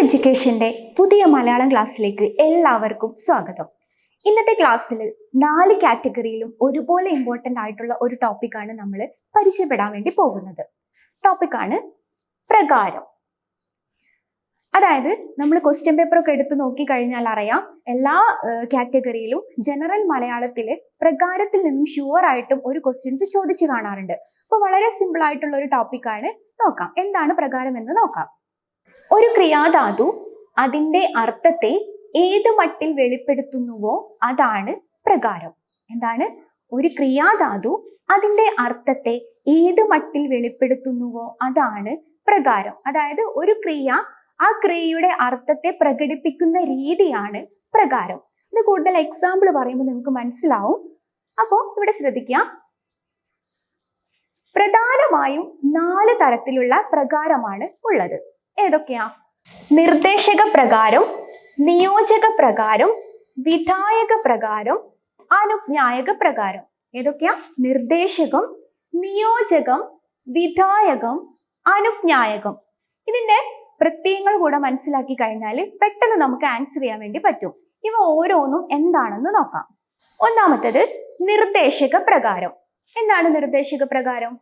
എഡ്യൂക്കേഷന്റെ പുതിയ മലയാളം ക്ലാസ്സിലേക്ക് എല്ലാവർക്കും സ്വാഗതം. ഇന്നത്തെ ക്ലാസ്സിൽ നാല് കാറ്റഗറിയിലും ഒരുപോലെ ഇമ്പോർട്ടന്റ് ആയിട്ടുള്ള ഒരു ടോപ്പിക്കാണ് നമ്മൾ പരിചയപ്പെടാൻ വേണ്ടി പോകുന്നത്. ടോപ്പിക്കാണ് പ്രകാരം. അതായത് നമ്മൾ ക്വസ്റ്റ്യൻ പേപ്പർ ഒക്കെ എടുത്തു നോക്കി കഴിഞ്ഞാൽ അറിയാം എല്ലാ കാറ്റഗറിയിലും ജനറൽ മലയാളത്തിൽ പ്രകാരത്തിൽ നിന്നും ഷുവർ ആയിട്ടും ഒരു ക്വസ്റ്റ്യൻസ് ചോദിച്ചു കാണാറുണ്ട്. അപ്പോൾ വളരെ സിമ്പിൾ ആയിട്ടുള്ള ഒരു ടോപ്പിക്കാണ് നോക്കാം. എന്താണ് പ്രകാരം എന്ന് നോക്കാം. ഒരു ക്രിയാധാതു അതിന്റെ അർത്ഥത്തെ ഏത് മട്ടിൽ വെളിപ്പെടുത്തുന്നുവോ അതാണ് പ്രകാരം. എന്താണ്? ഒരു ക്രിയാധാതു അതിന്റെ അർത്ഥത്തെ ഏത് മട്ടിൽ വെളിപ്പെടുത്തുന്നുവോ അതാണ് പ്രകാരം. അതായത് ഒരു ക്രിയ ആ ക്രിയയുടെ അർത്ഥത്തെ പ്രകടിപ്പിക്കുന്ന രീതിയാണ് പ്രകാരം. ഇത് കൂടുതൽ എക്സാമ്പിൾ പറയുമ്പോൾ നിങ്ങൾക്ക് മനസ്സിലാവും. അപ്പോൾ ഇവിടെ ശ്രദ്ധിക്കുക. പ്രധാനമായും നാല് തരത്തിലുള്ള പ്രകാരമാണ് ഉള്ളത്. ഏതൊക്കെയാ? നിർദ്ദേശക പ്രകാരം നിയോജക പ്രകാരം വിധായക പ്രകാരം അനുജ്ഞായക പ്രകാരം ഏതൊക്കെയാ? നിർദ്ദേശകം നിയോജകം വിധായകം അനുജ്ഞായകം. ഇതിന്റെ പ്രത്യയങ്ങൾ കൂടെ മനസ്സിലാക്കി കഴിഞ്ഞാൽ പെട്ടെന്ന് നമുക്ക് ആൻസർ ചെയ്യാൻ വേണ്ടി പറ്റും. ഇവ ഓരോന്നും എന്താണെന്ന് നോക്കാം. ഒന്നാമത്തത് നിർദ്ദേശക പ്രകാരം എന്താണ് നിർദ്ദേശക പ്രകാരം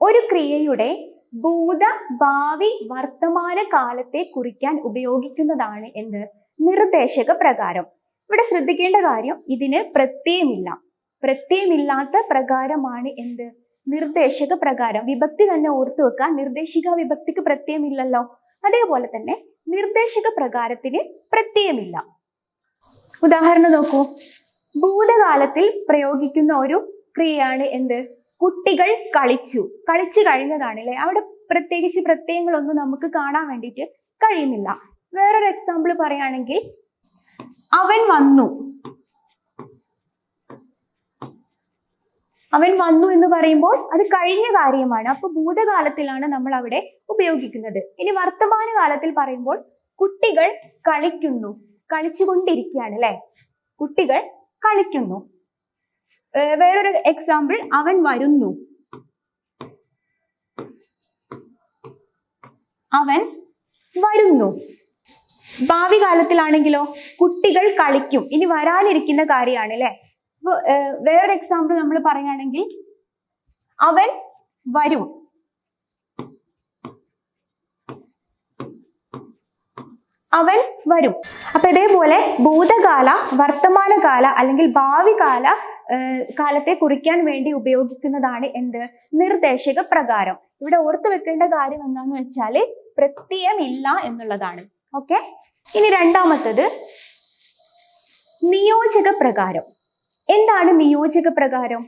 ഒരു ക്രിയയുടെ ഭൂത ഭാവി വർത്തമാന കാലത്തെ കുറിക്കാൻ ഉപയോഗിക്കുന്നതാണ് എന്ത്? നിർദ്ദേശക പ്രകാരം. ഇവിടെ ശ്രദ്ധിക്കേണ്ട കാര്യം ഇതിന് പ്രത്യയമില്ല. പ്രത്യയമില്ലാത്ത പ്രകാരമാണ് എന്ത്? നിർദ്ദേശക പ്രകാരം. വിഭക്തി തന്നെ ഓർത്തു വെക്കുക. നിർദ്ദേശിക വിഭക്തിക്ക് പ്രത്യയമില്ലല്ലോ. അതേപോലെ തന്നെ നിർദ്ദേശക പ്രകാരത്തിന് പ്രത്യയമില്ല. ഉദാഹരണം നോക്കൂ. ഭൂതകാലത്തിൽ പ്രയോഗിക്കുന്ന ഒരു ക്രിയയാണ് എന്ത്? കുട്ടികൾ കളിച്ചു. കളിച്ചു കഴിഞ്ഞതാണ് അല്ലെ അവിടെ പ്രത്യേകിച്ച് പ്രത്യയങ്ങളൊന്നും നമുക്ക് കാണാൻ വേണ്ടിയിട്ട് കഴിയുന്നില്ല. വേറൊരു എക്സാമ്പിൾ പറയുകയാണെങ്കിൽ അവൻ വന്നു. അവൻ വന്നു എന്ന് പറയുമ്പോൾ അത് കഴിഞ്ഞ കാര്യമാണ്. അപ്പൊ ഭൂതകാലത്തിലാണ് നമ്മൾ അവിടെ ഉപയോഗിക്കുന്നത്. ഇനി വർത്തമാന കാലത്തിൽ പറയുമ്പോൾ കുട്ടികൾ കളിക്കുന്നു. കളിച്ചുകൊണ്ടിരിക്കുകയാണ് അല്ലെ? കുട്ടികൾ കളിക്കുന്നു. വേറൊരു എക്സാമ്പിൾ അവൻ വരുന്നു. അവൻ വരുന്നു. ഭാവി കാലത്തിലാണെങ്കിലോ കുട്ടികൾ കളിക്കും. ഇനി വരാനിരിക്കുന്ന കാര്യമാണ് അല്ലെ വേറൊരു എക്സാമ്പിൾ നമ്മൾ പറയുകയാണെങ്കിൽ അവൻ വരും. അവൻ വരും. അപ്പൊ ഇതേപോലെ ഭൂതകാല വർത്തമാനകാല അല്ലെങ്കിൽ ഭാവി കാല കാലത്തെ കുറിക്കാൻ വേണ്ടി ഉപയോഗിക്കുന്നതാണ് എന്ത്? നിർദ്ദേശക പ്രകാരം. ഇവിടെ ഓർത്തു വെക്കേണ്ട കാര്യം എന്താന്ന് വെച്ചാൽ പ്രത്യയമില്ല എന്നുള്ളതാണ്. ഓക്കെ? ഇനി രണ്ടാമത്തത് നിയോജക പ്രകാരം. എന്താണ് നിയോജക പ്രകാരം?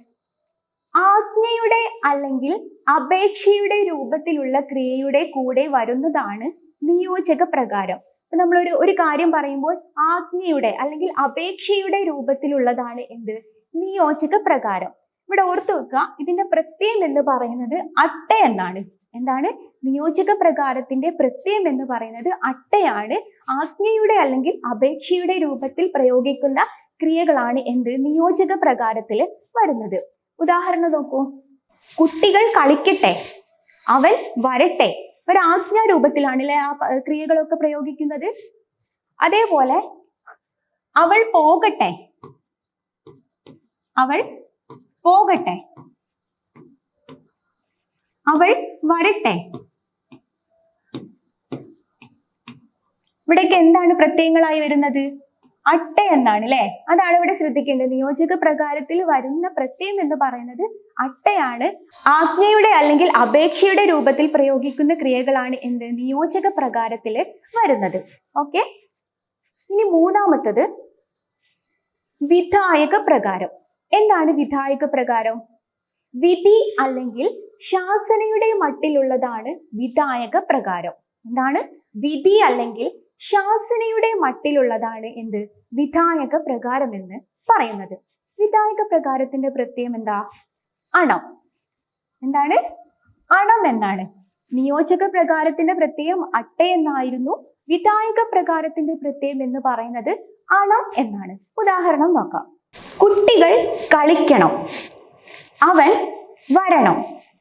ആജ്ഞയുടെ അല്ലെങ്കിൽ അപേക്ഷയുടെ രൂപത്തിലുള്ള ക്രിയയുടെ കൂടെ വരുന്നതാണ് നിയോജക പ്രകാരം. നമ്മളൊരു ഒരു കാര്യം പറയുമ്പോൾ ആജ്ഞയുടെ അല്ലെങ്കിൽ അപേക്ഷയുടെ രൂപത്തിലുള്ളതാണ് എന്ത്? നിയോജക പ്രകാരം. ഇവിടെ ഓർത്തു വെക്കുക ഇതിന്റെ പ്രത്യയം എന്ന് പറയുന്നത് അട്ട എന്നാണ്. എന്താണ്? നിയോജക പ്രകാരത്തിന്റെ പ്രത്യയം എന്ന് പറയുന്നത് അട്ടയാണ്. ആജ്ഞയുടെ അല്ലെങ്കിൽ അപേക്ഷയുടെ രൂപത്തിൽ പ്രയോഗിക്കുന്ന ക്രിയകളാണ് എന്ത്? നിയോജക പ്രകാരത്തിൽ വരുന്നത്. ഉദാഹരണം നോക്കൂ. കുട്ടികൾ കളിക്കട്ടെ. അവൻ വരട്ടെ. ഒരു ആജ്ഞാ രൂപത്തിലാണ് അല്ലെ ആ ക്രിയകളൊക്കെ പ്രയോഗിക്കുന്നത്? അതേപോലെ അവൾ പോകട്ടെ. അവൾ പോകട്ടെ. അവൾ വരട്ടെ. ഇവിടേക്ക് എന്താണ് പ്രത്യയങ്ങളായി വരുന്നത്? അട്ട എന്നാണ് അല്ലെ അതാണ് ഇവിടെ ശ്രദ്ധിക്കേണ്ടത്. നിയോജക പ്രകാരത്തിൽ വരുന്ന പ്രത്യയം എന്ന് പറയുന്നത് അട്ടയാണ്. ആജ്ഞയുടെ അല്ലെങ്കിൽ അപേക്ഷയുടെ രൂപത്തിൽ പ്രയോഗിക്കുന്ന ക്രിയകളാണ് എന്ത്? നിയോജക പ്രകാരത്തിൽ വരുന്നത്. ഓക്കെ? ഇനി മൂന്നാമത്തത് വിധായക പ്രകാരം. എന്താണ് വിധായക പ്രകാരം? വിധി അല്ലെങ്കിൽ ശാസനയുടെ മട്ടിലുള്ളതാണ് വിധായക പ്രകാരം. എന്താണ്? വിധി അല്ലെങ്കിൽ ശാസനയുടെ മട്ടിലുള്ളതാണ് എന്ത്? വിധായക പ്രകാരം എന്ന് പറയുന്നത്. വിധായക പ്രകാരത്തിന്റെ പ്രത്യയം എന്താ? അണം. എന്താണ്? അണം എന്നാണ്. നിയോജക പ്രകാരത്തിന്റെ പ്രത്യയം അട്ട എന്നായിരുന്നു. വിധായക പ്രകാരത്തിന്റെ പ്രത്യയം എന്ന് പറയുന്നത് അണം എന്നാണ്. ഉദാഹരണം നോക്കാം. കുട്ടികൾ കളിക്കണം. അവൻ വരണം.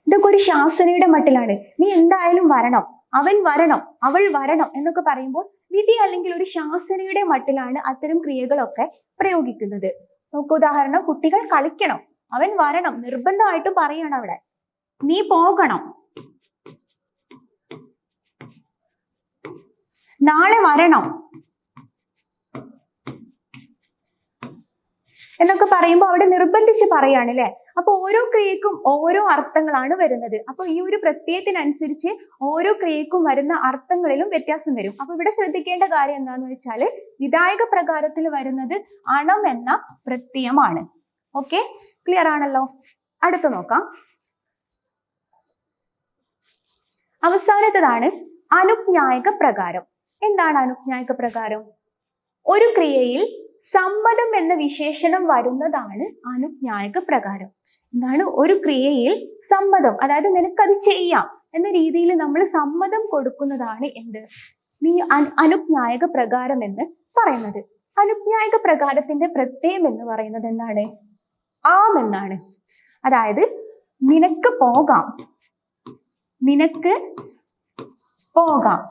ഇതൊക്കെ ഒരു ശാസനയുടെ മട്ടിലാണ്. നീ എന്തായാലും വരണം. അവൻ വരണം. അവൾ വരണം എന്നൊക്കെ പറയുമ്പോൾ വിധി അല്ലെങ്കിൽ ഒരു ശാസനയുടെ മട്ടിലാണ് അത്തരം ക്രിയകളൊക്കെ പ്രയോഗിക്കുന്നത്. നമുക്ക് ഉദാഹരണം കുട്ടികൾ കളിക്കണം. അവൻ വരണം. നിർബന്ധമായിട്ടും പറയണം അവിടെ. നീ പോകണം. നാളെ വരണം. എന്നൊക്കെ പറയുമ്പോൾ അവിടെ നിർബന്ധിച്ച് പറയാണ് അല്ലെ അപ്പൊ ഓരോ ക്രിയക്കും ഓരോ അർത്ഥങ്ങളാണ് വരുന്നത്. അപ്പൊ ഈ ഒരു പ്രത്യയത്തിനനുസരിച്ച് ഓരോ ക്രിയക്കും വരുന്ന അർത്ഥങ്ങളിലും വ്യത്യാസം വരും. അപ്പൊ ഇവിടെ ശ്രദ്ധിക്കേണ്ട കാര്യം എന്താന്ന് വെച്ചാൽ വിധായക പ്രകാരത്തിൽ വരുന്നത് അണം എന്ന പ്രത്യയമാണ്. ഓക്കെ? ക്ലിയർ ആണല്ലോ? അടുത്ത് നോക്കാം. അവസാനത്തതാണ് അനുജ്ഞായക പ്രകാരം. എന്താണ് അനുജ്ഞായക പ്രകാരം? ഒരു ക്രിയയിൽ സമ്മതം എന്ന വിശേഷണം വരുന്നതാണ് അനുജ്ഞായക പ്രകാരം. എന്താണ്? ഒരു ക്രിയയിൽ സമ്മതം. അതായത് നിനക്കത് ചെയ്യാം എന്ന രീതിയിൽ നമ്മൾ സമ്മതം കൊടുക്കുന്നതാണ് എന്ത്? നീ അന- അനുജ്ഞായക പ്രകാരം എന്ന് പറയുന്നത്. അനുജ്ഞായക പ്രകാരത്തിന്റെ പ്രത്യയം എന്ന് പറയുന്നത് എന്താണ്? ആം എന്നാണ്. അതായത് നിനക്ക് പോകാം. നിനക്ക് പോകാം.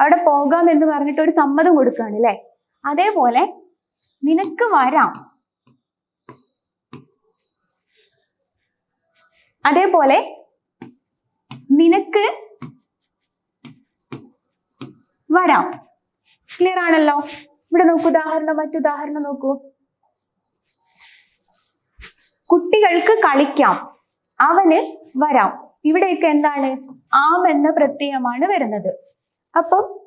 അവിടെ പോകാം എന്ന് പറഞ്ഞിട്ട് ഒരു സമ്മതം കൊടുക്കുകയാണ് അല്ലെ? അതേപോലെ നിനക്ക് വരാം. അതേപോലെ നിനക്ക് വരാം. ക്ലിയർ ആണല്ലോ? ഇവിടെ നോക്കൂ ഉദാഹരണം മറ്റുദാഹരണം നോക്കൂ. കുട്ടികൾക്ക് കളിക്കാം. അവന് വരാം. ഇവിടെയൊക്കെ എന്താണ്? ആം എന്ന പ്രത്യയമാണ് വരുന്നത്. അപ്പം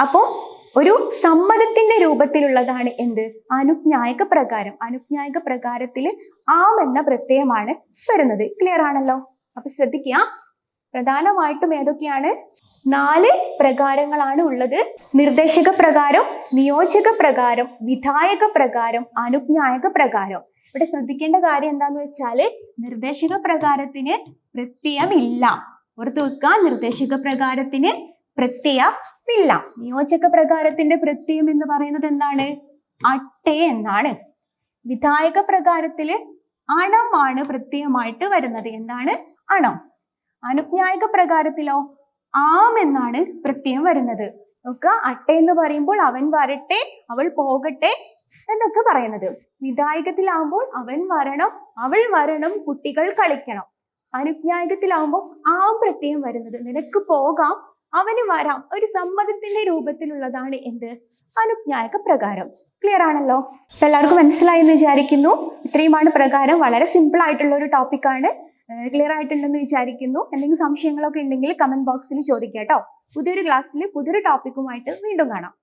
അപ്പോ ഒരു സമ്മതത്തിന്റെ രൂപത്തിലുള്ളതാണ് എന്ത്? അനുജ്ഞായക പ്രകാരം. അനുജ്ഞായക പ്രകാരത്തിൽ ആം എന്ന പ്രത്യയമാണ് വരുന്നത്. ക്ലിയർ ആണല്ലോ? അപ്പൊ ശ്രദ്ധിക്കുക. പ്രധാനമായിട്ടും ഏതൊക്കെയാണ്? നാല് പ്രകാരങ്ങളാണ് ഉള്ളത്. നിർദ്ദേശക പ്രകാരം നിയോജക പ്രകാരം വിധായക പ്രകാരം അനുജ്ഞായക പ്രകാരം. ഇവിടെ ശ്രദ്ധിക്കേണ്ട കാര്യം എന്താന്ന് വെച്ചാൽ നിർദ്ദേശക പ്രകാരത്തിന് പ്രത്യയമില്ല. ഓർത്ത് വെക്കുക നിർദ്ദേശക പ്രകാരത്തിന് പ്രത്യയമില്ല നിയോജക പ്രകാരത്തിന്റെ പ്രത്യയം എന്ന് പറയുന്നത് എന്താണ്? അട്ടേ എന്നാണ്. വിധായക പ്രകാരത്തിൽ അണമാണ് പ്രത്യയമായിട്ട് വരുന്നത്. എന്താണ്? അണം. അനുജ്ഞായക പ്രകാരത്തിലോ ആം എന്നാണ് പ്രത്യയം വരുന്നത്. നോക്കുക അട്ട എന്ന് പറയുമ്പോൾ അവൻ വരട്ടെ അവൾ പോകട്ടെ എന്നൊക്കെ പറയുന്നത്. വിധായകത്തിലാവുമ്പോൾ അവൻ വരണം അവൾ വരണം കുട്ടികൾ കളിക്കണം. അനുജ്ഞായകത്തിലാവുമ്പോൾ ആം പ്രത്യയം വരുന്നത്. നിനക്ക് പോകാം അവന് വരാം. ഒരു സമ്മതത്തിന്റെ രൂപത്തിലുള്ളതാണ് എന്ത്? അനുജ്ഞായക പ്രകാരം. ക്ലിയർ ആണല്ലോ? എല്ലാവർക്കും മനസ്സിലായി എന്ന് വിചാരിക്കുന്നു. ഇത്രയുമാണ് പ്രകാരം. വളരെ സിമ്പിൾ ആയിട്ടുള്ള ഒരു ടോപ്പിക്കാണ് ക്ലിയർ ആയിട്ടുണ്ടെന്ന് വിചാരിക്കുന്നു. എന്തെങ്കിലും സംശയങ്ങളൊക്കെ ഉണ്ടെങ്കിൽ കമന്റ് ബോക്സിൽ ചോദിക്കാം കേട്ടോ. പുതിയൊരു ക്ലാസ്സിൽ പുതിയൊരു ടോപ്പിക്കുമായിട്ട് വീണ്ടും കാണാം.